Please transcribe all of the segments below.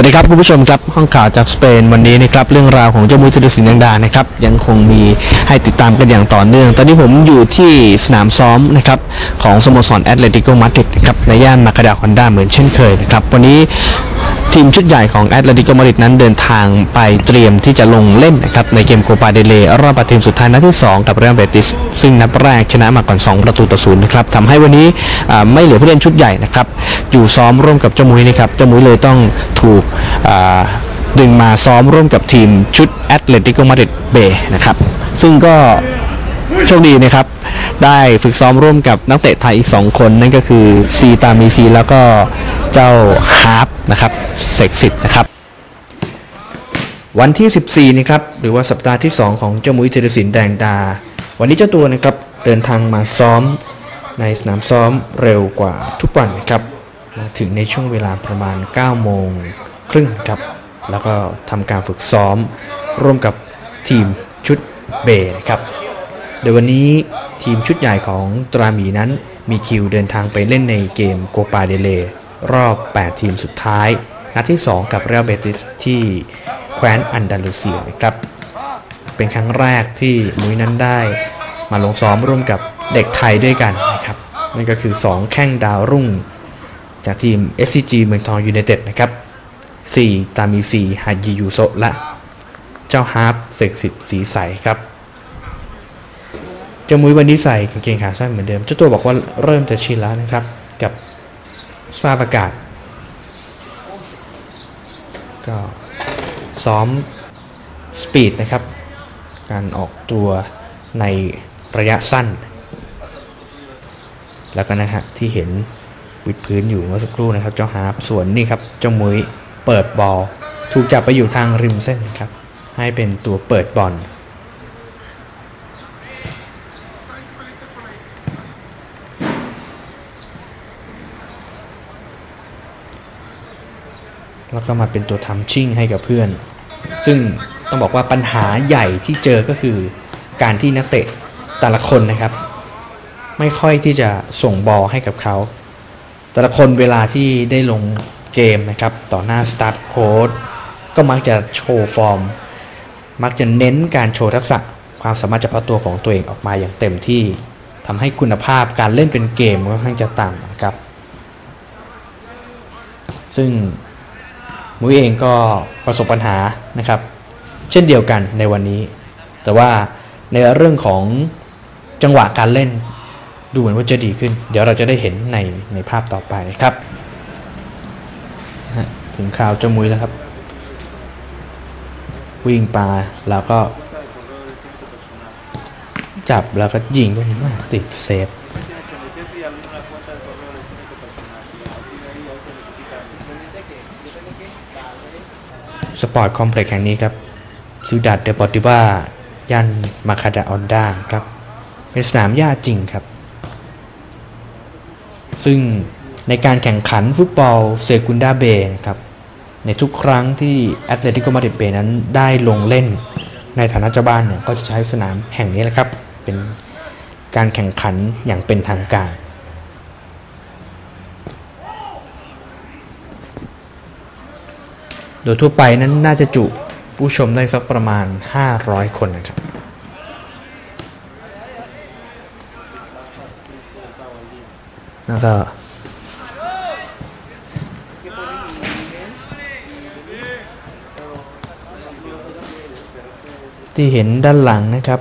วัสดีครับคุณผู้ชมครับข้องข่าวจากสเปนวันนี้นะครับเรื่องราวของเจ้ามุ้ยธุรศิลป์ยังดานะครับยังคงมีให้ติดตามกันอย่างต่อเนื่อง ตอนนี้ผมอยู่ที่สนามซ้อมนะครับของสโมสรแอตเลติโกมาดริดนะครับในย่านมาคาดาฮอนด้าเหมือนเช่นเคยนะครับวันนี้ ทีมชุดใหญ่ของแอตเลติโกมาดริดนั้นเดินทางไปเตรียมที่จะลงเล่นนะครับในเกมโคปาเดเลรอบปทีมสุดท้ายนัดที่ 2 กับเรอัลเบติสซึ่งนัดแรกชนะมาก่อน 2 ประตูต่อศูนย์นะครับทำให้วันนี้ไม่เหลือผู้เล่นชุดใหญ่นะครับอยู่ซ้อมร่วมกับเจ้ามุ้ยนะครับเจ้ามุ้ยเลยต้องถูกดึงมาซ้อมร่วมกับทีมชุดแอตเลติโกมาดริดเบนะครับซึ่งก็โชคดีนะครับ ได้ฝึกซ้อมร่วมกับนักเตะไทยอีก 2 คน นั่นก็คือซีตามีซีแล้วก็ เจ้าฮาร์ปนะครับเซกสิทธิ์นะครับ วันที่ 14นะครับ หรือว่าสัปดาห์ที่ 2 ของเจ้ามุยเทรศินแดงดา วันนี้เจ้าตัวนะครับเดินทางมาซ้อมในสนามซ้อมเร็วกว่าทุกวันนะครับมาถึงในช่วงเวลาประมาณ 9 โมงครึ่งครับ แล้วก็ทำการฝึกซ้อมร่วมกับทีมชุดเบนะครับโดยวันนี้ทีมชุดใหญ่ของตราหมีนั้นมีคิวเดินทางไปเล่นในเกมโกปาเดเล รอบ 8 ทีมสุดท้าย นัดที่ 2 กับเรอัลเบติสที่แคว้นอันดาลูเซียนะครับ เป็นครั้งแรกที่มุ้ยนั้นได้มาลงซ้อมร่วมกับเด็กไทยด้วยกันนะครับ นั่นก็คือ 2 แข้งดาวรุ่ง จากทีม SCG เมืองทองยูไนเต็ดนะครับ 4 ตามีซีฮายิยูโซะและเจ้าฮาร์ปเสกสิทธิ์สีใสครับจ้ามุ้ยวันนี้ใส่กางเกงขาสั้นเหมือนเดิม เจ้าตัวบอกว่าเริ่มจะชินแล้วนะครับ กับ สภาพอากาศ ก็ซ้อมสปีดนะครับ การออกตัวในระยะสั้น แล้วก็นะฮะที่เห็นวิดพื้นอยู่เมื่อสักครู่นะครับ เจ้าฮาร์ปส่วนนี่ครับเจ้ามุ้ยเปิดบอลถูกจับไปอยู่ทางริมเส้นครับ ให้เป็นตัวเปิดบอล แล้วก็มาเป็นตัวทำชิ่งให้กับเพื่อน ซึ่งต้องบอกว่าปัญหาใหญ่ที่เจอก็คือการที่นักเตะแต่ละคนนะครับ ไม่ค่อยที่จะส่งบอลให้กับเขา แต่ละคนเวลาที่ได้ลงเกมนะครับ ต่อหน้าสตาฟโค้ดก็มักจะโชว์ฟอร์ม มักจะเน้นการโชว์ทักษะความสามารถเฉพาะตัวของตัวเองออกมาอย่างเต็มที่ทำให้คุณภาพการเล่นเป็นเกมค่อนข้างจะต่ำนะครับ ซึ่ง มุ้ยเองก็ประสบปัญหานะครับ เช่นเดียวกันในวันนี้ แต่ว่าในเรื่องของจังหวะการเล่นดูเหมือนว่าจะดีขึ้น เดี๋ยวเราจะได้เห็นในในภาพต่อไปครับ ถึงข่าวเจ้ามุ้ยแล้วครับ วิ่งปลาแล้วก็ จับแล้วก็ยิงด้วยนี้มาติดเซฟ สปอร์ตคอมเพล็กซ์แห่งนี้ครับซิดัดเดปอติบ้าย่านมาคาดาออนดาครับ เป็นสนามหญ้าจริงครับ ซึ่งในการแข่งขันฟุตบอลเซกุนดาเบนะครับ ในทุกครั้งที่แอตเลติโกมาดริดเบนั้นได้ลงเล่น ในฐานะเจ้าบ้านเนี่ยก็จะใช้สนามแห่งนี้แหละครับ เป็นการแข่งขันอย่างเป็นทางการ โดยทั่วไปนั้นน่าจะจุผู้ชมได้สักประมาณ 500 คนนะครับแล้วก็ที่เห็นด้านหลังนะครับ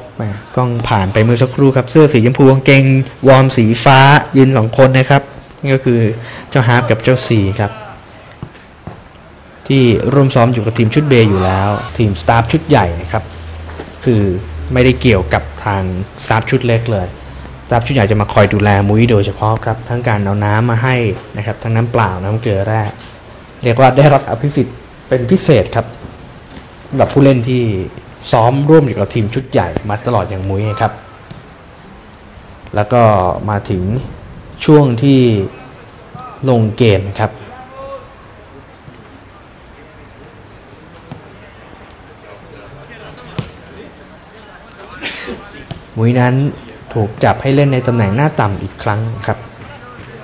กล้องผ่านไปเมื่อสักครู่ครับ เสื้อสีชมพูกางเกง วอร์มสีฟ้ายืนสองคนนะครับ นี่ก็คือเจ้าฮาร์ปกับเจ้าซีครับ ที่ร่วมซ้อมอยู่กับทีมชุดเบย์อยู่แล้ว ทีมสตาฟชุดใหญ่นะครับ คือไม่ได้เกี่ยวกับทางสตาฟชุดเล็กเลยสตาฟชุดใหญ่จะมาคอยดูแลมุ้ยโดยเฉพาะครับ ทั้งการเอาน้ำมาให้นะครับ ทั้งน้ำเปล่าน้ำเกลือแร่เรียกว่าได้รับอภิสิทธิ์เป็นพิเศษครับสำหรับผู้เล่นที่ซ้อมร่วมอยู่กับทีมชุดใหญ่มาตลอดอย่างมุ้ยครับ แล้วก็มาถึงช่วงที่ลงเกมนะครับ มุ้ยนั้นถูกจับให้เล่นในตำแหน่งหน้าต่ำอีกครั้งครับ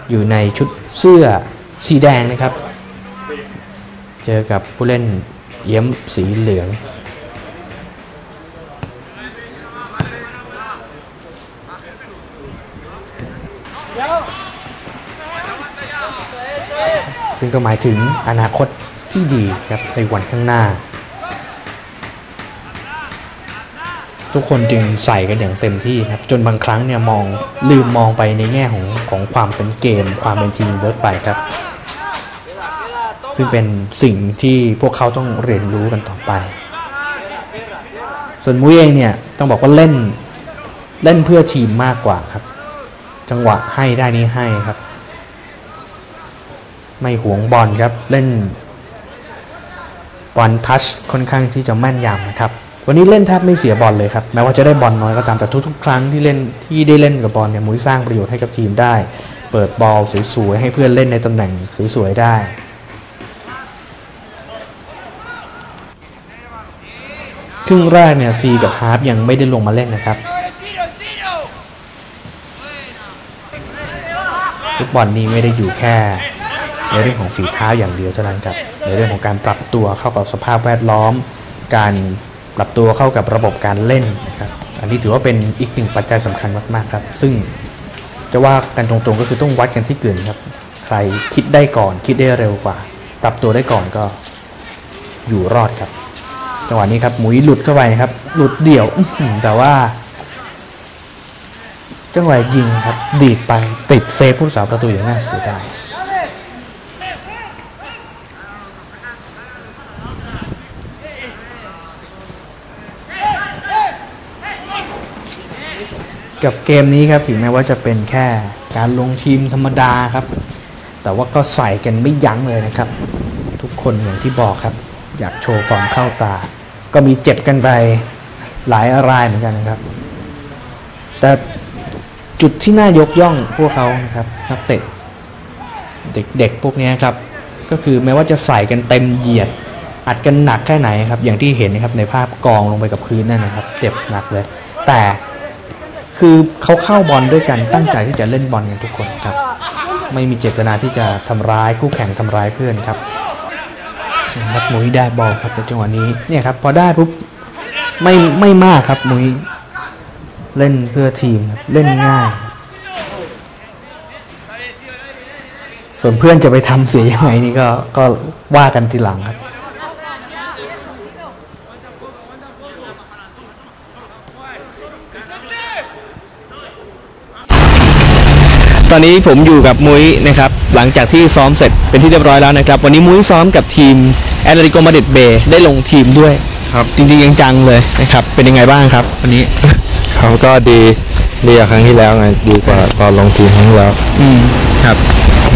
อยู่ในชุดเสื้อสีแดงนะครับ เจอกับผู้เล่นเยี้ยมสีเหลืองซึ่งก็หมายถึงอนาคตที่ดีครับในวันข้างหน้า ทุกคนจึงใส่กันอย่างเต็มที่ครับ จนบางครั้งเนี่ยมองลืมมองไปในแง่ของของความเป็นเกม ความเป็นทีมเวิร์กไปครับ ซึ่งเป็นสิ่งที่พวกเขาต้องเรียนรู้กันต่อไป ส่วนมุ้ยเองเนี่ยต้องบอกว่าเล่นเล่นเพื่อทีมมากกว่าครับ จังหวะให้ได้นี่ให้ครับ ไม่หวงบอลครับเล่นบอลทัชค่อนข้างที่จะแม่นยำนะครับ วันนี้เล่นแทบไม่เสียบอลเลยครับแม้ว่าจะได้บอลน้อยก็ตามแต่ทุกๆ ครั้งที่เล่นที่ได้เล่นกับบอลเนี่ยมุ้ยสร้างประโยชน์ให้กับทีมได้ เปิดบอลสวยๆให้เพื่อนเล่นในตำแหน่งสวยๆได้ครึ่งแรกเนี่ยซีกับฮาร์ปยังไม่ได้ลงมาเล่นนะครับฟุตบอลนี้ไม่ได้อยู่แค่ในเรื่องของฝีเท้าอย่างเดียวเท่านั้นครับในเรื่องของการปรับตัวเข้ากับสภาพแวดล้อม การ ปรับตัวเข้ากับระบบการเล่นนะครับอันนี้ถือว่าเป็นอีกหนึ่งปัจจัยสำคัญมากๆครับ ซึ่งจะว่ากันตรงๆก็คือต้องวัดกันที่กลืนครับ ใครคิดได้ก่อนคิดได้เร็วกว่า ปรับตัวได้ก่อนก็อยู่รอดครับจังหวะนี้ครับหมุยหลุดเข้าไปครับ หลุดเดี่ยวแต่ว่าจังหวะยิงครับ ดีดไปติดเซฟผู้สาประตูอย่างน่าเสียดาย กับเกมนี้ครับถึงแม้ว่าจะเป็นแค่การลงทีมธรรมดาครับ แต่ว่าก็ใส่กันไม่ยั้งเลยนะครับ ทุกคนอย่างที่บอกครับ อยากโชว์ฟอร์มเข้าตา ก็มีเจ็บกันไปหลายรายเหมือนกันนะครับ แต่จุดที่น่ายกย่องพวกเขานะครับนักเตะเด็กๆพวกนี้ครับ ก็คือแม้ว่าจะใส่กันเต็มเหยียด อัดกันหนักแค่ไหนครับ อย่างที่เห็นนะครับในภาพกองลงไปกับพื้นนั่นนะครับ เจ็บหนักเลย แต่ คือเขาเข้าบอลด้วยกันตั้งใจที่จะเล่นบอลกันทุกคนครับ ไม่มีเจตนาที่จะทำร้ายคู่แข่งทำร้ายเพื่อนครับนะครับมุ้ยได้บอลครับในจังหวะนี้เนี่ยครับพอได้ปุ๊บไม่ไม่มากครับมุ้ยเล่นเพื่อทีมครับเล่นง่าย ส่วนเพื่อนจะไปทำเสียยังไงนี่ก็ก็ว่ากันทีหลังครับ อนนี้ผมอยู่กับมุ้ยนะครับหลังจากที่ซ้อมเสร็จเป็นที่เรียบร้อยแล้วนะครับ วันนี้มุ้ยซ้อมกับทีมแอตเลติโกมาดริดเบย์ได้ลงทีมด้วยครับจริงๆจังๆเลยนะครับเป็นยังไงบ้างครับ วันนี้ เขาก็ดีดีกว่าครั้งที่แล้วไงดีกว่าตอนลงทีมครั้งที่แล้วอืมครับ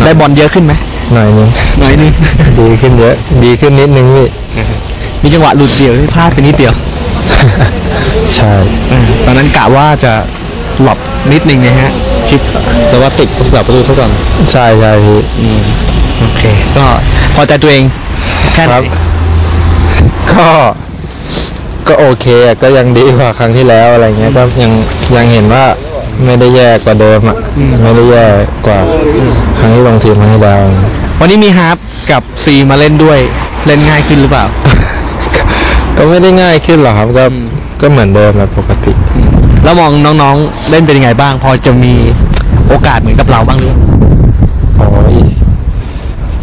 ได้บอลเยอะขึ้นไหมหน่อยนึงหน่อยนึงดีขึ้นเยอะดีขึ้นนิดนึงพี่มีจังหวะหลุดเดี่ยวที่พลาดไปนิดเดียวใช่ตอนนั้นกะว่าจะหลบนิดนึงนะฮะ ชิปแต่ว่าติดผู้สาประตูเท่ากันใช่ใช่พี่โอเค ก็พอใจตัวเองแค่ไหนครับ ก็ก็โอเคอะก็ยังดีกว่าครั้งที่แล้วอะไรเงี้ยก็ยังยังเห็นว่าไม่ได้แย่กว่าเดิมอะไม่ได้แย่กว่าครั้งที่ลงทีมครั้งที่แล้ววันนี้มีฮาร์ปกับซีมาเล่นด้วยเล่นง่ายขึ้นหรือเปล่า ก็ไม่ได้ง่ายขึ้นหรอกครับก็ก็เหมือนเดิมแบบปกติ แล้วมองน้องๆเล่นเป็นยังไงบ้าง พอจะมีโอกาสเหมือนกับเราบ้างหรือโอ้ย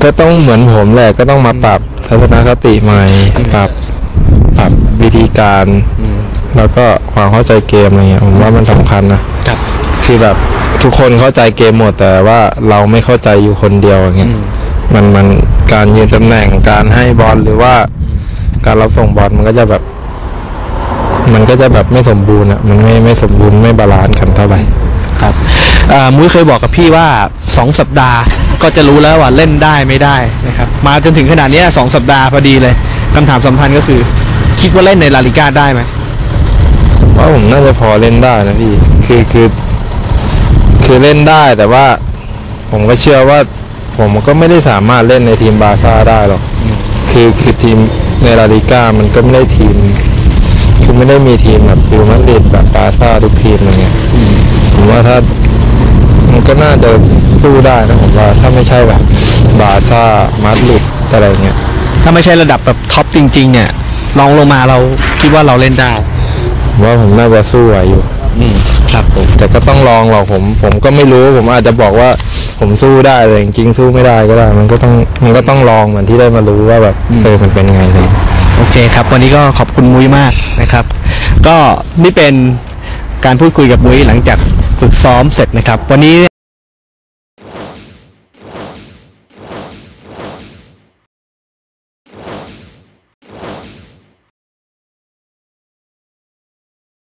ก็ต้องเหมือนผมแหละก็ต้องมาปรับทัศนคติใหม่ปรับปรับวิธีการ แล้วก็ความเข้าใจเกมอะไรเงี้ยผมว่ามันสำคัญนะครับคือแบบทุกคนเข้าใจเกมหมดแต่ว่าเราไม่เข้าใจอยู่คนเดียวอย่างเงี้ยมันมันการยืนตำแหน่งการให้บอลหรือว่า การรับส่งบอลมันก็จะแบบ มันก็จะแบบไม่สมบูรณ์อะมันไม่ไม่สมบูรณ์ไม่บาลานซ์กันเท่าไหร่ครับอ่ามุ้ยเคยบอกกับพี่ว่า 2 สัปดาห์ก็จะรู้แล้วว่าเล่นได้ไม่ได้นะครับมาจนถึงขนาดเนี้ยสองสัปดาห์พอดีเลยคำถามสำคัญก็คือ คิดว่าเล่นในลาลิก้าได้ไหมว่าผมน่าจะพอเล่นได้นะพี่คือคือคือเล่นได้แต่ว่า ผมก็เชื่อว่า ผมก็ไม่ได้สามารถเล่นในทีมบาร์ซ่าได้หรอกคือคือทีมในลาลิก้ามันก็ไม่ได้ทีม คือไม่ได้มีทีมแบบฟิลมาดริดแบบบาร์ซ่าทุกทีมอะไรเงี้ยผมว่าถ้ามันก็น่าจะสู้ได้นะผมว่าถ้าไม่ใช่แบบบาร์ซ่ามาดริดอะไรเงี้ยถ้าไม่ใช่ระดับแบบท็อปจริง ๆ เนี่ยลองลงมาเราคิดว่าเราเล่นได้ผมว่าผมน่าจะสู้ไหวอยู่อืมครับผมแต่ก็ต้องลองหรอกผมผมก็ไม่รู้ผมอาจจะบอกว่าผมสู้ได้แต่จริงๆสู้ไม่ได้ก็ได้ มันก็ต้องมันก็ต้องลองเหมือนที่ได้มารู้ว่าแบบเออมันเป็นไงเลย โอเคครับ วันนี้ก็ขอบคุณมุ้ยมากนะครับ ก็นี่เป็นการพูดคุยกับมุ้ยหลังจากฝึกซ้อมเสร็จนะครับ วันนี้